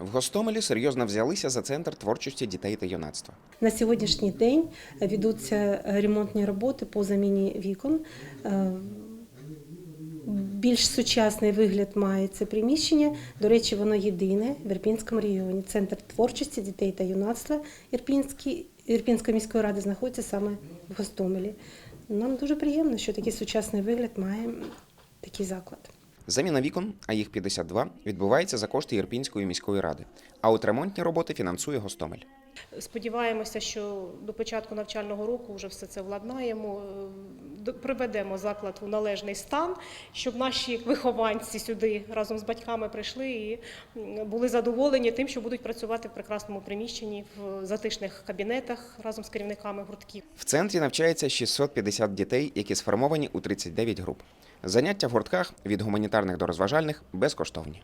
В Гостомелі серйозно взялися за центр творчості дітей та юнацтва. На сьогоднішній день ведуться ремонтні роботи по заміні вікон. Е, Більш сучасний вигляд має це приміщення. До речі, воно єдине в Ірпінському регіоні. Центр творчості дітей та юнацтва Ірпінський, Ірпінської міської ради знаходиться саме в Гостомелі. Нам дуже приємно, що такий сучасний вигляд має такий заклад. Заміна вікон, а їх 52, відбувається за кошти Ірпінської міської ради. А от ремонтні роботи фінансує Гостомель. Сподіваємося, що до початку навчального року вже все це владнаємо, приведемо заклад у належний стан, щоб наші вихованці сюди разом з батьками прийшли і були задоволені тим, що будуть працювати в прекрасному приміщенні в затишних кабінетах разом з керівниками гуртків. В центрі навчається 650 дітей, які сформовані у 39 груп. Заняття в гуртках від гуманітарних до розважальних безкоштовні.